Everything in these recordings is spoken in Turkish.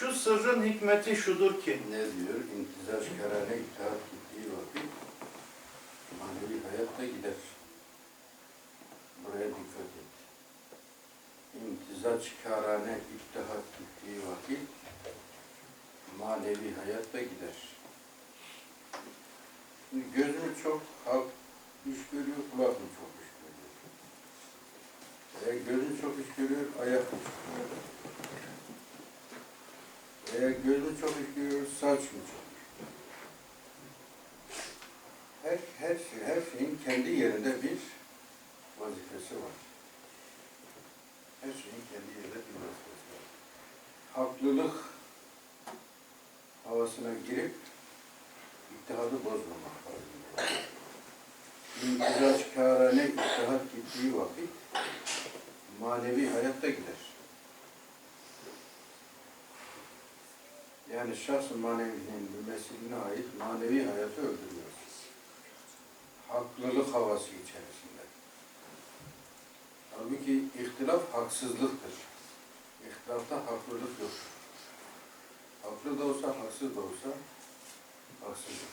Şu sırrın hikmeti şudur ki, Ne diyor? İmtizaj kararına itaat gittiği vakit manevi hayat da gider. Buraya dikkat et. İmtizaç karane ittihat gittiği vakit manevi hayat da gider. Şimdi göz mü çok halk iş görüyor, kulak mı çok iş görüyor? Eğer göz mü çok iş görüyor, ayak iş görüyor? Eğer göz mü çok görüyor, saç mı? Her, her, şey, her şeyin kendi yerinde bir vazifesi var. Her şeyin kendi yerinde bir vazifesi var. Haklılık havasına girip ittihadı bozmamak lazım. İmtizaç kârane ittihat gittiği vakit manevi hayatta gider. Yani şahs manevinin ait manevi hayatı öldürüyor. Haklılık havası içerisinde. Halbuki ihtilaf haksızlıktır. İhtilafta haklılık yok. Haklı da olsa, haksız da olsa haksızdır.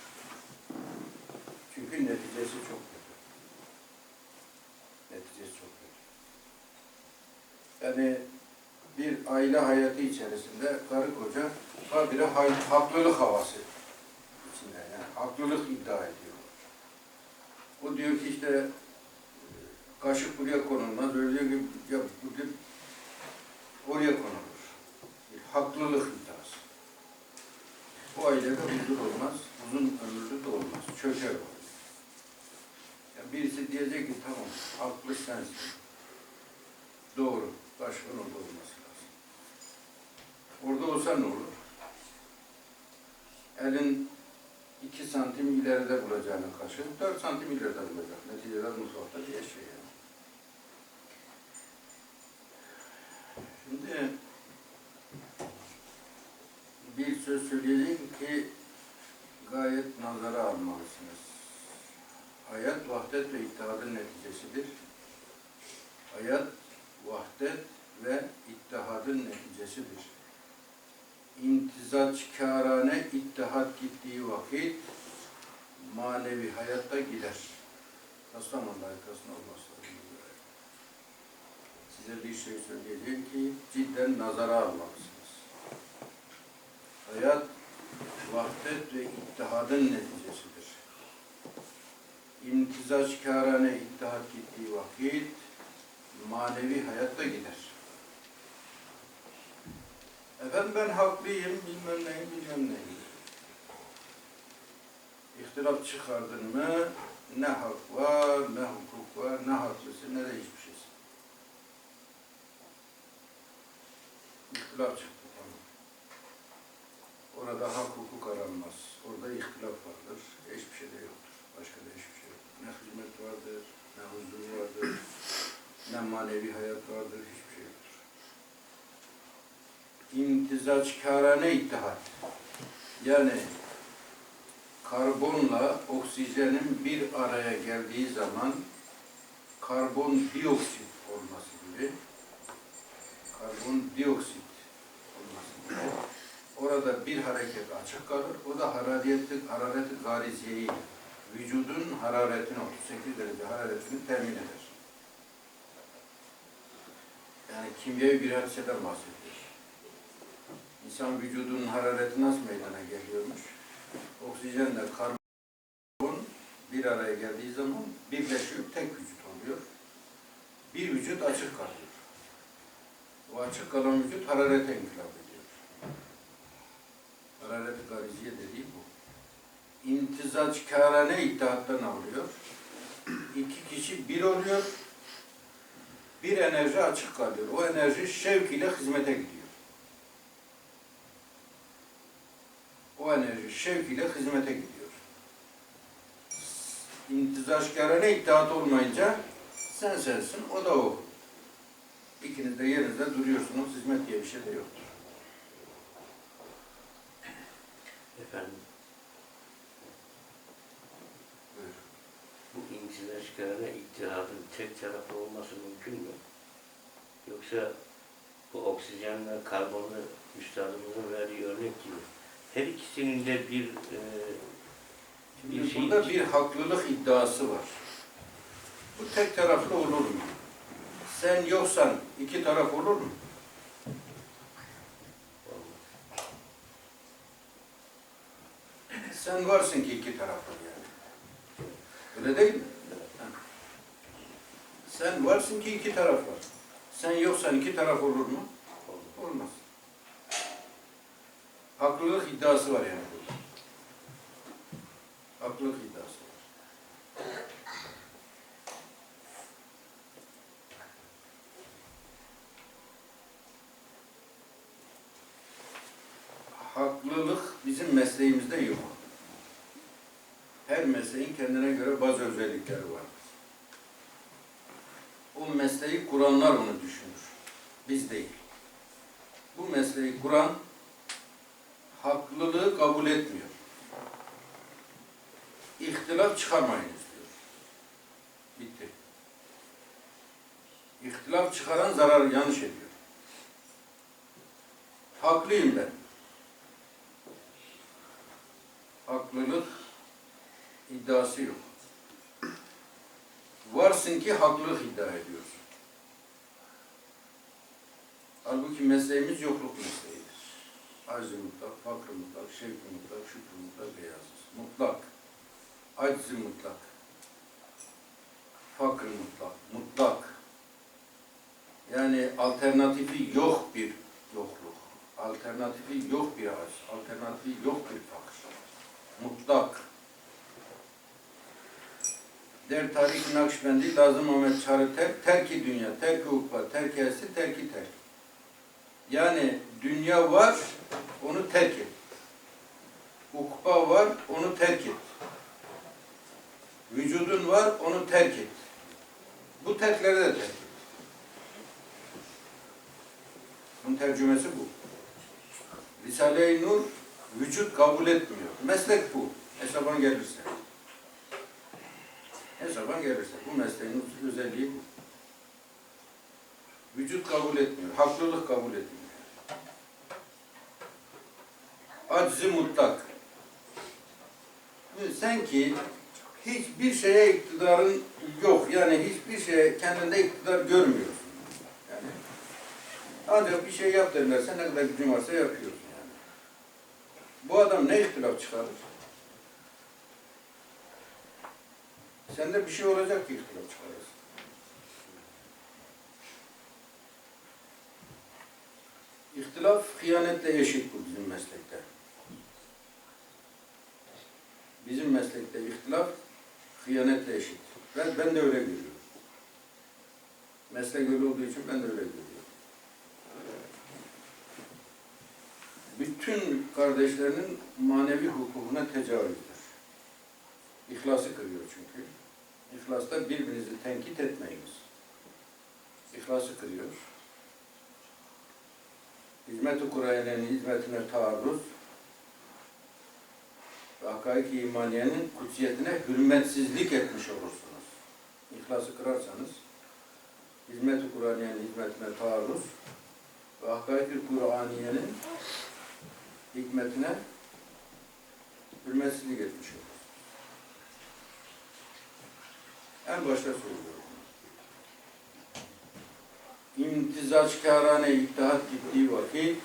Çünkü neticesi çok kötü. Neticesi çok kötü. Yani bir aile hayatı içerisinde karı koca habire haklılık havası içinde. Yani haklılık iddia ediyor. O diyor ki işte e, kaşık buraya konulmaz. Öyle ki ya oraya konulur. Bir haklılık iddiası. Bu ailede huzur olmaz, uzun ömürlü de olmaz, çöker o. Ya birisi diyecek ki tamam, haklı sensin. Doğru, orada olması lazım. Orada olsa ne olur? Elin iki santim ileride bulacağını kaşı, dört santim ileride bulacak. Neticede mutfakta bir şey yani. Şimdi bir söz söyleyeyim ki gayet nazara almalısınız. Hayat vahdet ve ittihadın neticesidir. Hayat vahdet ve ittihadın neticesidir. İmtizaç kârane ittihat gittiği vakit manevi hayatta gider. Kastamonu layıkasına olmazsa. Size bir şey söyleyeceğim ki cidden nazara almalısınız. Hayat vahdet ve ittihadın neticesidir. İmtizaç kârane ittihat gittiği vakit manevi hayatta gider. Efendim ben haklıyım, bilmem neyim, bilmem neyim. İhtilaf çıkardın mı ne hak var, ne hukuk var, ne haklısın, ne de hiçbir şeysin. İhtilaf çıktı tamam. Orada hak hukuk aranmaz. Orada ihtilaf vardır. Hiçbir şey de yoktur. Başka da hiçbir şey yoktur. Ne hizmet vardır, ne huzur vardır, ne manevi hayat vardır, hiçbir yoktur. İmtizaç kârane ittihat. Yani karbonla oksijenin bir araya geldiği zaman karbon dioksit olması gibi karbon dioksit olması gibi orada bir hareket açık kalır. O da harareti, harareti gariziyeyi vücudun hararetini 38 derece hararetini temin eder. Yani kimyevi bir hadiseden bahsediyor. İnsan vücudunun harareti nasıl meydana geliyormuş? Oksijenle karbon bir araya geldiği zaman birleşiyor, tek vücut oluyor. Bir vücut açık kalıyor. O açık kalan vücut hararete inkılap ediyor. Hararet-i gariziye dediği bu. İmtizaç kârane iddiattan alıyor. İki kişi bir oluyor. Bir enerji açık kalıyor. O enerji şevk ile hizmete gidiyor. Enerji şevk ile hizmete gidiyor. İmtizaçkârane iddiat olmayınca sen sensin, o da o. İkiniz de yerinizde duruyorsunuz, hizmet diye bir şey de yoktur. Efendim, bu imtizaç kararı ittihadın tek taraflı olması mümkün mü? Yoksa bu oksijenle karbonlu üstadımızın verdiği örnek gibi. Her ikisinin de bir e, Bir şey- burada bir haklılık iddiası var. Bu tek taraflı olur mu? Sen yoksan iki taraf olur mu? Sen varsın ki iki taraf var yani. Öyle değil mi? Sen varsın ki iki taraf var. Sen yoksan iki taraf olur mu? Olmaz. Haklılık iddiası var yani burada. Haklılık iddiası var. Haklılık bizim mesleğimizde yok. Her mesleğin kendine göre bazı özellikleri var. O mesleği kuranlar onu düşünür. Biz değil. Bu mesleği kuran haklılığı kabul etmiyor. İhtilaf çıkarmayınız diyor. Bitti. İhtilaf çıkaran zarar yanlış ediyor. Haklıyım ben. Haklılık iddiası yok. Varsın ki haklılık iddia ediyorsun. Halbuki mesleğimiz yokluk mesleğidir. Acz mutlak, fakr mutlak, şevk mutlak, şükür mutlak, beyazız. Mutlak. Acz mutlak. Fakr mutlak. Mutlak. Yani alternatifi yok bir yokluk. Alternatifi yok bir acz. Alternatifi yok bir fakr. Mutlak. Der Tarık Nakşibendi lazım Ahmet Çarı terk, terki dünya, terki ukba, terki esi, terki terk. Yani dünya var, onu terk et. Ukba var, onu terk et. Vücudun var, onu terk et. Bu terkleri de terk et. Bunun tercümesi bu. Risale-i Nur vücut kabul etmiyor. Meslek bu. Hesabına gelirse. Hesaba gelirse. Bu mesleğin özelliği bu. Vücut kabul etmiyor. Haklılık kabul etmiyor. Aczi mutlak. Sen ki hiçbir şeye iktidarın yok. Yani hiçbir şeye kendinde iktidar görmüyorsun. Yani ancak bir şey yap derlerse ne kadar gücün varsa yapıyorsun yani. Bu adam ne ihtilaf çıkarır? Sende bir şey olacak ki ihtilaf çıkarırsın. İhtilaf hıyanetle eşit bu bizim meslekte. Bizim meslekte ihtilaf hıyanetle eşit. Ben, ben de öyle görüyorum. Meslek öyle olduğu için ben de öyle görüyorum. Bütün kardeşlerinin manevi hukukuna tecavüzdür. İhlası kırıyor çünkü. İhlasta birbirinizi tenkit etmeyiniz. İhlası kırıyor. Hizmet-i Kur'an'ın hizmetine taarruz ve hakaik-i imaniyenin kutsiyetine hürmetsizlik etmiş olursunuz. İhlası kırarsanız hizmet-i Kur'an'ın hizmetine taarruz ve hakaik-i Kur'aniyenin hikmetine hürmetsizlik etmiş olursunuz. En başta söylüyorum. İmtizaçkârane ittihat gittiği vakit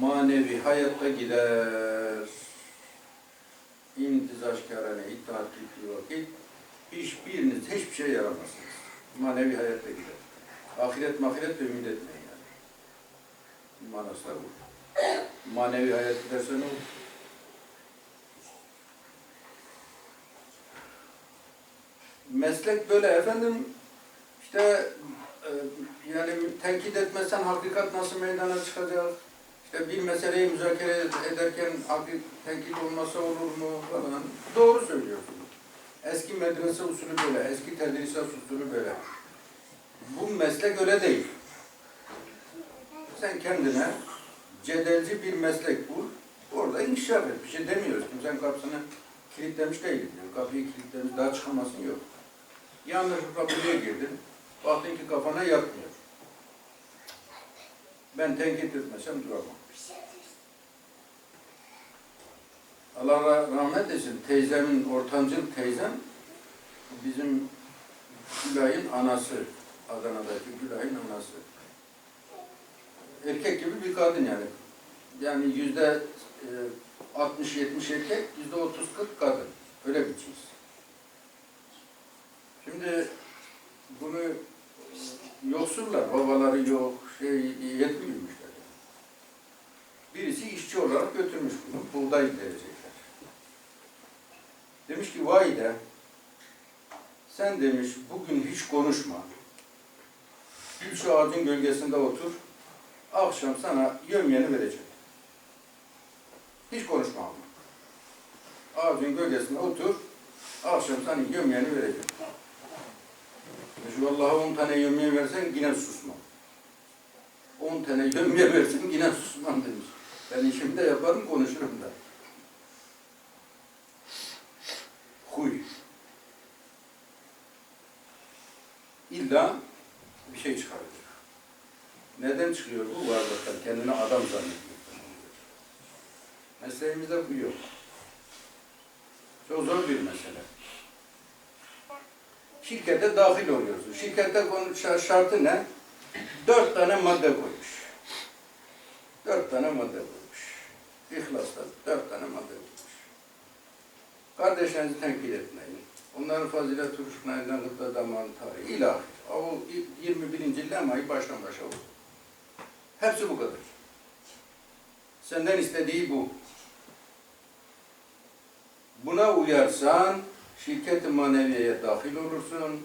manevi hayatta gider. İmtizaçkârane ittihat gittiği vakit hiçbiriniz hiçbir şey yaramazsınız. Manevi hayatta gider. Ahiret mahiret de ümit etmeyin yani. Manası bu. Manevi hayat giderse ne olur? meslek böyle efendim işte e, yani tenkit etmezsen hakikat nasıl meydana çıkacak? İşte bir meseleyi müzakere ederken hakik, tenkit olmasa olur mu falan. Doğru söylüyorsun. Eski medrese usulü böyle, eski tedrisat usulü böyle. Bu meslek öyle değil. Sen kendine cedelci bir meslek bul, orada inkişaf et. Bir şey demiyoruz. Kimsenin kapısını kilitlemiş değil diyor. Kapıyı kilitlemiş, daha çıkamasın yok. Yanlışlıkla buraya girdin. Baktın ki kafana yatmıyor. Ben tenkit etmesem duramam. Allah ra- rahmet etsin. Teyzemin, ortancıl teyzem bizim Gülay'ın anası. Adana'daki Gülay'ın anası. Erkek gibi bir kadın yani. Yani yüzde e, 60-70 erkek, yüzde 30-40 kadın. Öyle bir cins. Şimdi bunu e, yoksullar, babaları yok, şey yetmiyormuşlar. Yani. Birisi işçi olarak götürmüş bunu, buğday verecekler. Demiş ki vay de, sen demiş bugün hiç konuşma. Şu ağacın gölgesinde otur, akşam sana yömyeni vereceğim. Hiç konuşma ama. Ağacın gölgesinde otur, akşam sana yömyeni vereceğim. Şu Allah'a on tane yömye versen yine susmam. On tane yömye versen yine susmam demiş. Ben işimi de yaparım, konuşurum da. Huy. İlla bir şey çıkarıyor. Neden çıkıyor bu varlıktan? Kendini adam zannediyor. Mesleğimizde bu yok. Çok zor bir mesele. Şirkete dahil oluyorsun. Şirkette şartı ne? Dört tane madde koymuş. Dört tane madde koymuş. İhlas'ta dört tane madde koymuş. Kardeşlerinizi tenkit etmeyin. Onların fazilet duruşlarından gıpta damarı tarihi ilahi. O 21. lemayı baştan başa oldu. Hepsi bu kadar. Senden istediği bu. Buna uyarsan şirket-i maneviyeye dahil olursun.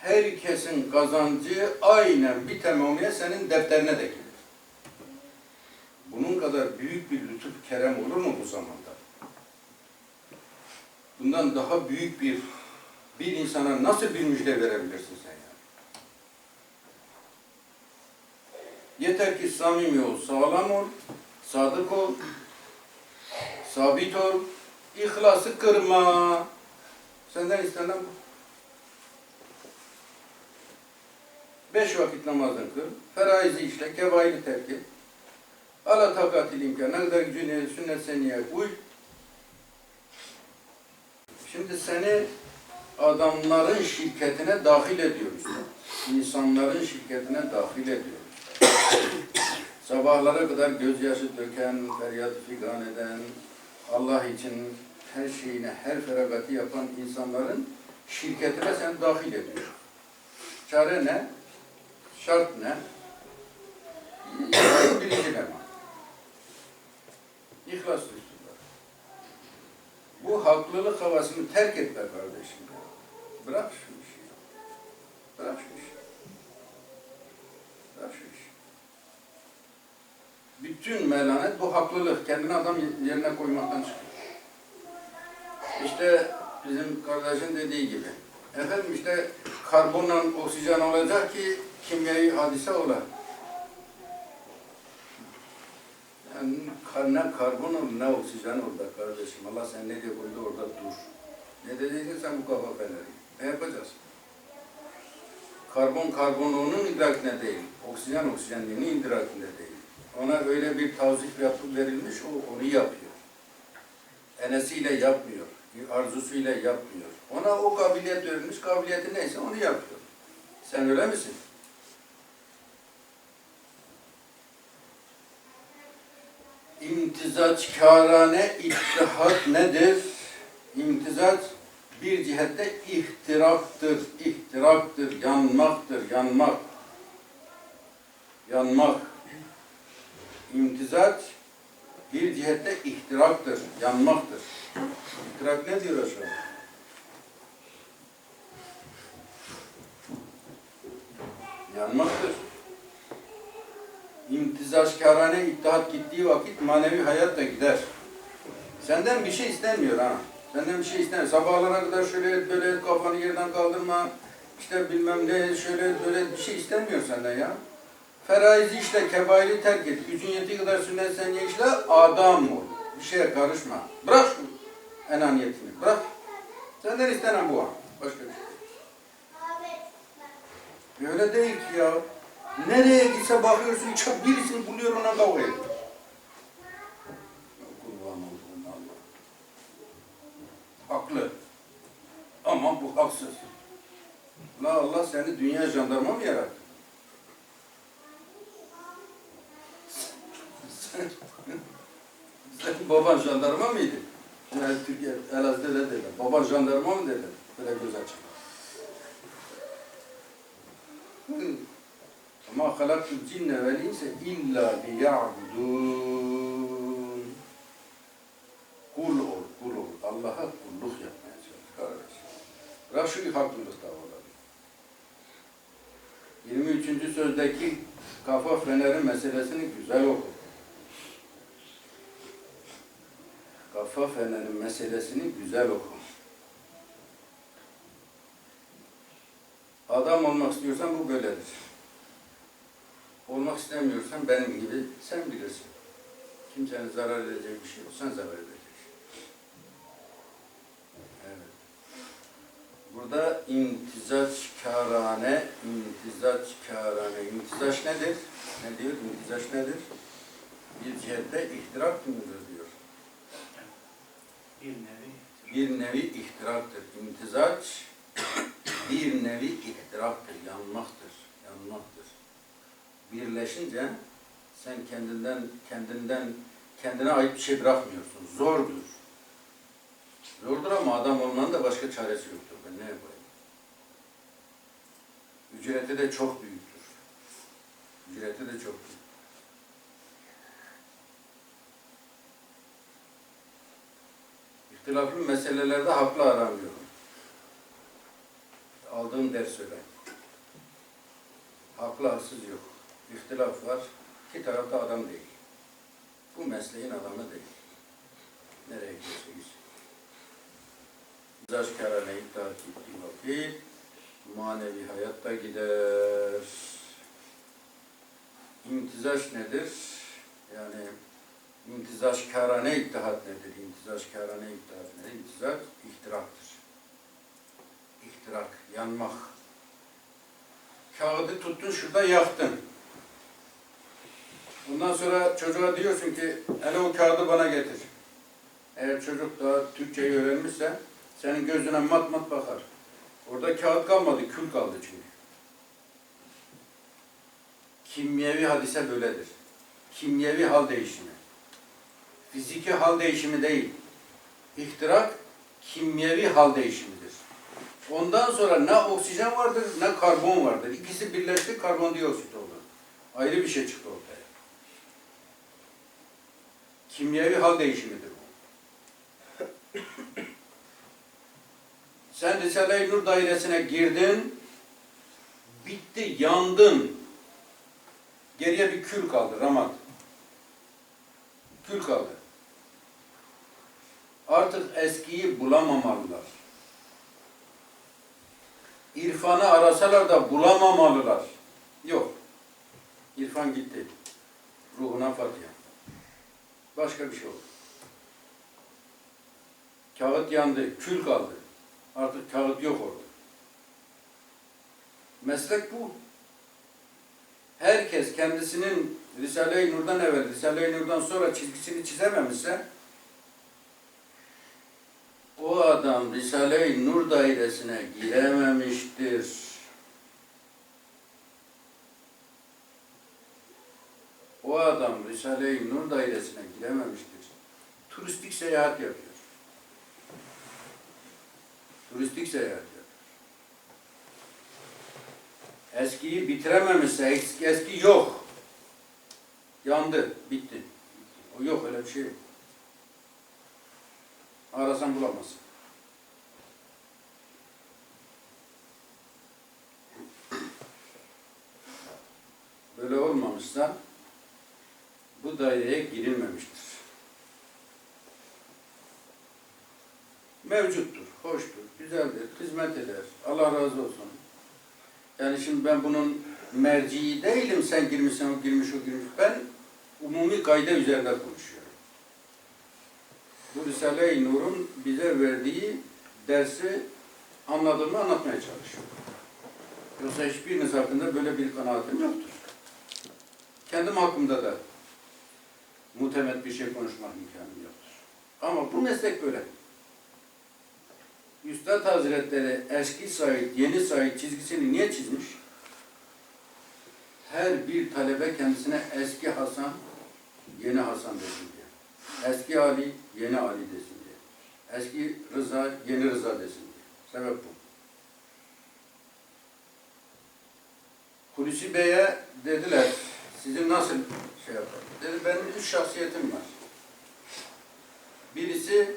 Herkesin kazancı aynen bir tamamiye senin defterine de gelir. Bunun kadar büyük bir lütuf kerem olur mu bu zamanda? Bundan daha büyük bir bir insana nasıl bir müjde verebilirsin sen ya? Yeter ki samimi ol, sağlam ol, sadık ol, sabit ol, İhlası kırma. Senden istenen bu. Beş vakit namazını kıl. Feraizi işle, kebairi terk et. Ala takatil imkan. Ne kadar gücüne, sünnet seniye uy. Şimdi seni adamların şirketine dahil ediyoruz. İnsanların şirketine dahil ediyoruz. Sabahlara kadar gözyaşı döken, feryat figan eden, Allah için her şeyine, her feragatı yapan insanların şirketine sen dahil ediyor. Çare ne? Şart ne? Birinci lema. İhlas duysunlar. Bu haklılık havasını terk etme kardeşim. ya. Bırak şu işi. Bırak şu işi. Bırak şu işi. Bütün melanet bu haklılık. Kendini adam yerine koymaktan çıkıyor. İşte bizim kardeşin dediği gibi. Efendim işte karbonla oksijen olacak ki kimyayı hadise ola. Yani ne karbon ol ne oksijen be kardeşim. Allah sen ne diye koydu orada dur. Ne dediysen sen bu kafa feneri. Ne yapacağız? Karbon karbonluğunun idrakine değil. Oksijen oksijenliğinin idrakinde değil. Ona öyle bir tavzif yapı verilmiş, o onu yapıyor. Enesiyle yapmıyor, arzusuyla yapmıyor. Ona o kabiliyet verilmiş, kabiliyeti neyse onu yapıyor. Sen öyle misin? İmtizaç kârane ittihat nedir? İmtizaç bir cihette ihtiraktır, ihtiraktır, yanmaktır, yanmak. Yanmak. İmtizaç bir cihette ihtiraktır, yanmaktır. İhtirak ne diyor aşağı? Yanmaktır. İmtizaçkarane ittihat gittiği vakit manevi hayat da gider. Senden bir şey istemiyor ha. Senden bir şey istemiyor. Sabahlara kadar şöyle böyle kafanı yerden kaldırma. işte bilmem ne şöyle böyle bir şey istemiyor senden ya. Feraizi işte kebairi terk et. Gücün kadar sünnet sen işle adam ol. Bir şeye karışma. Bırak şu enaniyetini. Bırak. Senden istenen bu ha. Başka bir şey. Öyle değil ki ya. Nereye gitse bakıyorsun çok birisini buluyor ona kavga ediyor. Kurban olduğum Allah. Haklı. Ama bu haksız. La Allah seni dünya jandarma mı yarattı? Sen, sen baban jandarma mıydı? Yani Türkiye, Elazığ'da öyle derler. Baban jandarma mı derler? Böyle göz açık. Hı. Ama halaktul cinne vel inse illa liya'budun. Kul ol, kul ol. Allah'a kulluk yapmaya çalış kardeş. Bırak şu haklılık davaları. 23. sözdeki kafa feneri meselesini güzel oku. Kafa feneri meselesini güzel oku. Adam olmak istiyorsan bu böyledir. Olmak istemiyorsan benim gibi sen bilirsin. Kimsenin zarar edecek bir şey yok. Sen zarar edeceksin. Evet. Burada imtizaç kârane, imtizaç kârane. İmtizaç nedir? Ne diyor? İmtizaç nedir? Bir cihette ihtirak mıdır diyor. Bir nevi. Bir nevi ihtiraktır. İmtizaç bir nevi ihtiraktır, yanmaktır, yanmaktır. Birleşince sen kendinden, kendinden, kendine ait bir şey bırakmıyorsun. Zordur. Zordur ama adam olmanın da başka çaresi yoktur. Ben ne yapayım? Ücreti de çok büyüktür. Ücreti de çok büyük. İhtilaflı meselelerde haklı aramıyorum. Aldığım ders öyle. Haklı haksız yok. İhtilaf var. İki tarafta adam değil. Bu mesleğin adamı değil. Nereye gidiyorsa gitsin. Zaşkarane itaat ettiği vakit manevi hayatta gider. İmtizaş nedir? Yani İmtizaşkarane ittihat nedir? İmtizaşkarane ittihat nedir? İmtizaş ihtiraktır. İhtirak, yanmak. Kağıdı tuttun şurada yaktın. Ondan sonra çocuğa diyorsun ki hele o kağıdı bana getir. Eğer çocuk daha Türkçeyi öğrenmişse senin gözüne mat mat bakar. Orada kağıt kalmadı, kül kaldı çünkü. Kimyevi hadise böyledir. Kimyevi hal değişimi fiziki hal değişimi değil. İhtirak kimyevi hal değişimidir. Ondan sonra ne oksijen vardır ne karbon vardır. İkisi birleşti karbondioksit oldu. Ayrı bir şey çıktı ortaya. Kimyevi hal değişimidir bu. Sen Risale-i Nur dairesine girdin, bitti, yandın. Geriye bir kül kaldı, ramat. Kül kaldı artık eskiyi bulamamalılar. İrfanı arasalar da bulamamalılar. Yok. İrfan gitti. Ruhuna Fatiha. Başka bir şey oldu. Kağıt yandı, kül kaldı. Artık kağıt yok orada. Meslek bu. Herkes kendisinin Risale-i Nur'dan evvel, Risale-i Nur'dan sonra çizgisini çizememişse o adam Risale-i Nur dairesine girememiştir. O adam Risale-i Nur dairesine girememiştir. Turistik seyahat yapıyor. Turistik seyahat yapıyor. Eskiyi bitirememişse eski, eski yok. Yandı, bitti. O yok öyle bir şey yok. Arasan bulamazsın. Böyle olmamışsa bu daireye girilmemiştir. Mevcuttur, hoştur, güzeldir, hizmet eder. Allah razı olsun. Yani şimdi ben bunun merciği değilim, sen girmişsen o girmiş, o girmiş. Ben umumi kayda üzerinde konuşuyorum. Bu Risale-i Nur'un bize verdiği dersi anladığımı anlatmaya çalışıyorum. Yoksa hiçbiriniz hakkında böyle bir kanaatim yoktur. kendim hakkımda da muhtemet bir şey konuşmak imkanım yoktur. Ama bu meslek böyle. Üstad Hazretleri eski Said, yeni Said çizgisini niye çizmiş? Her bir talebe kendisine eski Hasan, yeni Hasan desin diye. Eski Ali, yeni Ali desin diye. Eski Rıza, yeni Rıza desin diye. Sebep bu. Hulusi Bey'e dediler, sizin nasıl şey yapar? Dedi, benim üç şahsiyetim var. Birisi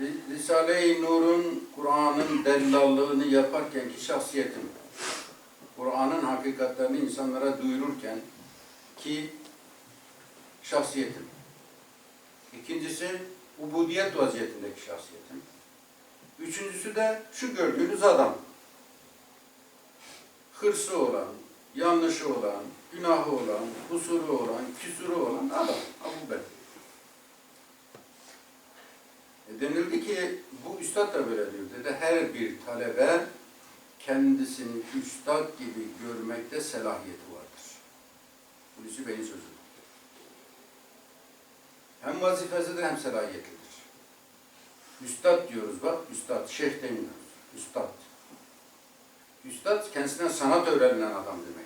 Ri- Risale-i Nur'un, Kur'an'ın dellallığını yaparkenki şahsiyetim. Kur'an'ın hakikatlerini insanlara duyururken ki şahsiyetim. İkincisi ubudiyet vaziyetindeki şahsiyetim. Üçüncüsü de şu gördüğünüz adam. Hırsı olan, yanlışı olan, günahı olan, kusuru olan, küsuru olan adam. Ha, bu ben. E denildi ki bu üstad da böyle diyor. Dedi her bir talebe kendisini üstad gibi görmekte selahiyeti vardır. Hulusi Bey'in sözü. Hem vazifesidir hem selahiyetlidir. Üstad diyoruz bak, üstad, şeyh demiyoruz. Üstad. Üstad kendisinden sanat öğrenilen adam demektir.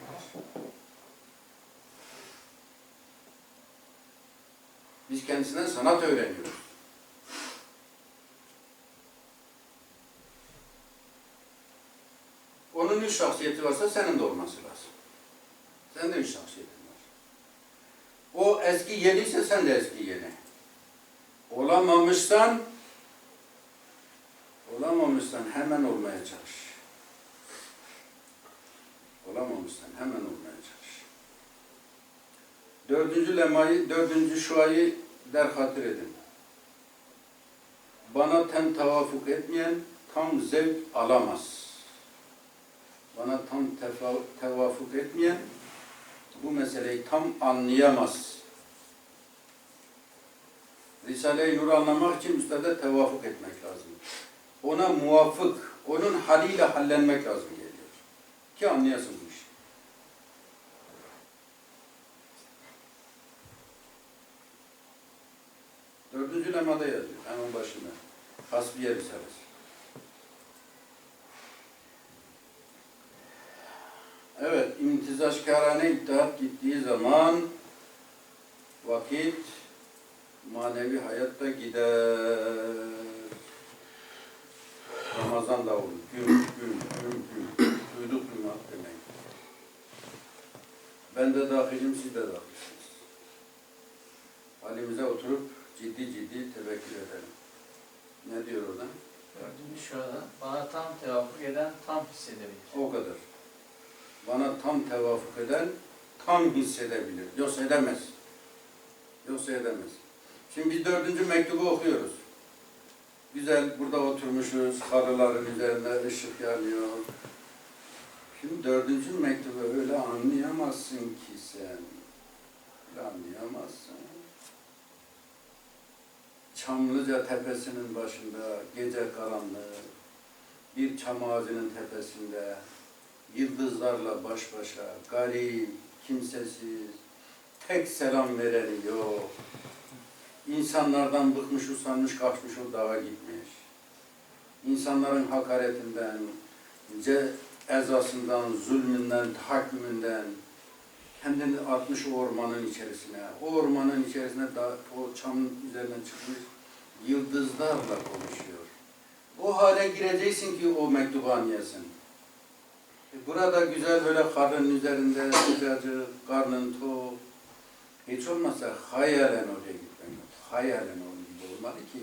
Biz kendisinden sanat öğreniyoruz. Onun üç şahsiyeti varsa senin de olması lazım. Senin de üç şahsiyetin var. O eski yeniyse sen de eski yeni. Olamamışsan olamamışsan hemen olmaya çalış. Olamamışsan hemen olmaya çalış. Dördüncü lemayı, dördüncü şuayı derhatır edin. Bana tem tavafuk etmeyen tam zevk alamaz. Bana tam tevafuk etmeyen bu meseleyi tam anlayamaz. Risale-i Nur'u anlamak için üstada tevafuk etmek lazım. Ona muvafık, onun haliyle hallenmek lazım. Ki anlayasın bu işi. Dördüncü lemada yazıyor, hemen başında. Hasbiye Risalesi. Evet, imtizaşkarane iddiat gittiği zaman vakit manevi hayatta gider. Ramazan davulu, gün, gün, gün, duymak demek. Ben de dahilim, siz de dahilsiniz. Halimize oturup ciddi ciddi tevekkül edelim. Ne diyor orada? Dördüncü şurada. Bana tam tevafuk eden tam hissedebilir. O kadar. Bana tam tevafuk eden tam hissedebilir. Yoksa edemez. Yoksa edemez. Şimdi biz dördüncü mektubu okuyoruz. Güzel burada oturmuşuz, halıların üzerinde ışık yanıyor. Şimdi dördüncü mektubu öyle anlayamazsın ki sen. Öyle anlayamazsın. Çamlıca tepesinin başında gece karanlığı, bir çam ağacının tepesinde, yıldızlarla baş başa, garip, kimsesiz, tek selam vereni yok. İnsanlardan bıkmış, usanmış, kaçmış o dağa gitmiş. İnsanların hakaretinden, ce ezasından, zulmünden, tahakkümünden kendini atmış o ormanın içerisine. O ormanın içerisine da, o çamın üzerinden çıkmış yıldızlarla konuşuyor. O hale gireceksin ki o mektubu anlayasın. E, Burada güzel böyle karnın üzerinde sıcacık, karnın tok. Hiç olmazsa hayalen oraya lazım. Hayalen onun olmalı ki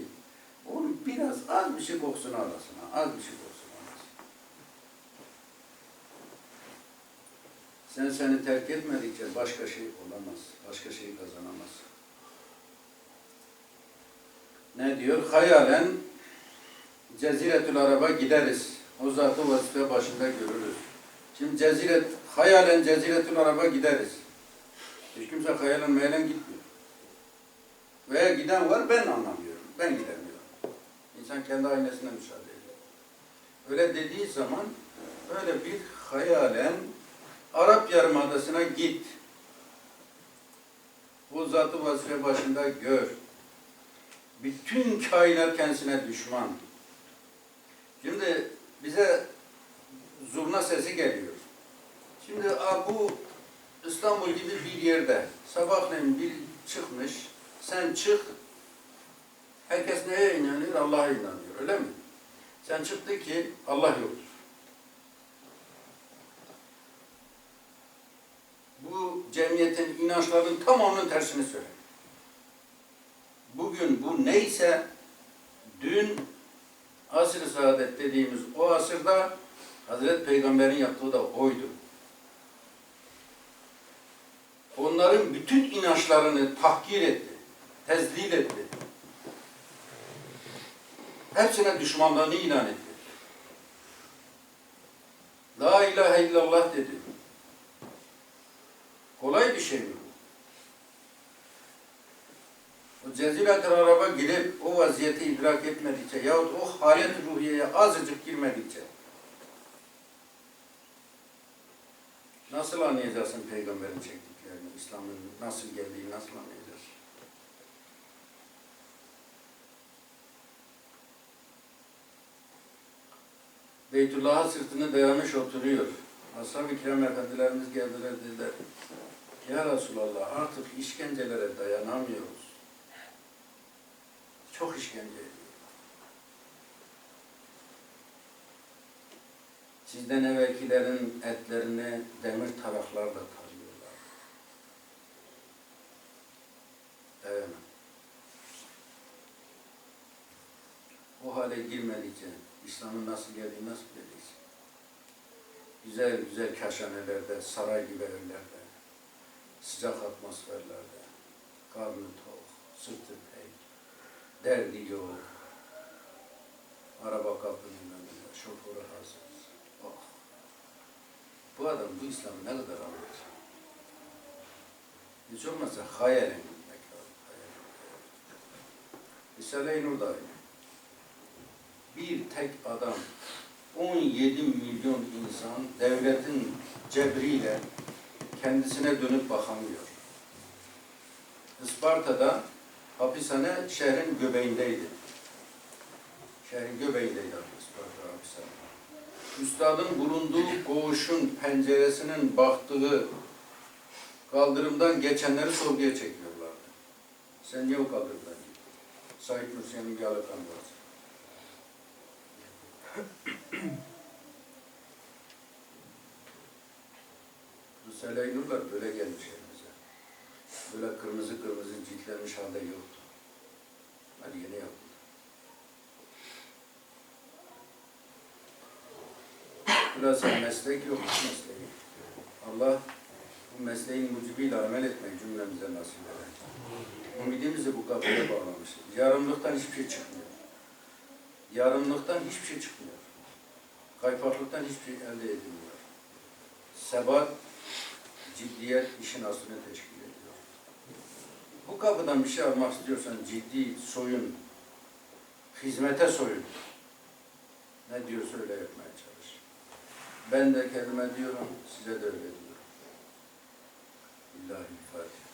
onun biraz az bir şey kokusunu alasın. ha, Az bir şey kokusunu Sen seni terk etmedikçe başka şey olamaz. Başka şey kazanamaz. Ne diyor? Hayalen Ceziretül Arab'a gideriz. O zatı vazife başında görürüz. Şimdi Ceziret, hayalen Ceziretül Arab'a gideriz. Hiç kimse hayalen meyalen gitmiyor. Veya giden var ben anlamıyorum. Ben gidemiyorum. İnsan kendi aynesine müsaade ediyor. Öyle dediği zaman öyle bir hayalen Arap Yarımadası'na git. O zatı vazife başında gör. Bütün kainat kendisine düşman. Şimdi bize zurna sesi geliyor. Şimdi bu İstanbul gibi bir yerde sabahleyin bir çıkmış, sen çık, herkes neye inanıyor? Allah'a inanıyor, öyle mi? Sen çıktı ki Allah yoktur. Bu inançlarının tamamının tersini söyle. Bugün bu neyse dün asr-ı saadet dediğimiz o asırda Hazreti Peygamber'in yaptığı da oydu. Onların bütün inançlarını tahkir etti, tezlil etti. Hepsine düşmanlığını ilan etti. La ilahe illallah dedi. Kolay bir şey mi cezilet-i araba girip o vaziyeti idrak etmedikçe yahut o halet ruhiyeye azıcık girmedikçe nasıl anlayacaksın peygamberin çektiklerini, İslam'ın nasıl geldiğini nasıl anlayacaksın? Beytullah'a sırtını dayamış oturuyor. Ashab-ı kiram efendilerimiz geldiler dediler. Ya Resulallah artık işkencelere dayanamıyoruz. Çok işkence ediyor. Sizden evvelkilerin etlerini demir taraklarla tarıyorlar. Evet. O hale girmedikçe İslam'ın nasıl geldiğini nasıl bileceksin? Güzel güzel kaşanelerde, saray gibi evlerde, sıcak atmosferlerde, karnı tok, sırtı pek, derdi yok, araba kapının önünde, şoförü hazır. Oh. Bu adam bu İslam'ı ne kadar anlayacak? Hiç olmazsa hayalen gitmek lazım. Risale-i aynı. Bir tek adam 17 milyon insan devletin cebriyle kendisine dönüp bakamıyor. Isparta'da hapishane şehrin göbeğindeydi. Şehrin göbeğindeydi hapishane. Üstadın bulunduğu koğuşun penceresinin baktığı kaldırımdan geçenleri sorguya çekiyorlardı. Sen niye o kaldırımdan gittin? Said Nursi'nin bir alakan var. Risale-i Nurlar böyle gelmiş elimize. Böyle kırmızı kırmızı ciltlenmiş halde yoktu. Hadi yeni yaptı. Burası meslek yok, mesleği. Allah bu mesleğin mucibiyle amel etmeyi cümlemize nasip eder. Ümidimizi bu kapıya bağlamışız. Yarımlıktan hiçbir şey çıkmıyor. Yarımlıktan hiçbir şey çıkmıyor. Kaypaklıktan hiçbir şey elde edilmiyor. Sebat, ciddiyet işin aslını teşkil. Bu kapıdan bir şey almak istiyorsan ciddi soyun, hizmete soyun. Ne diyorsa öyle yapmaya çalış. Ben de kendime diyorum, size de öyle diyorum. İllahi Fatiha.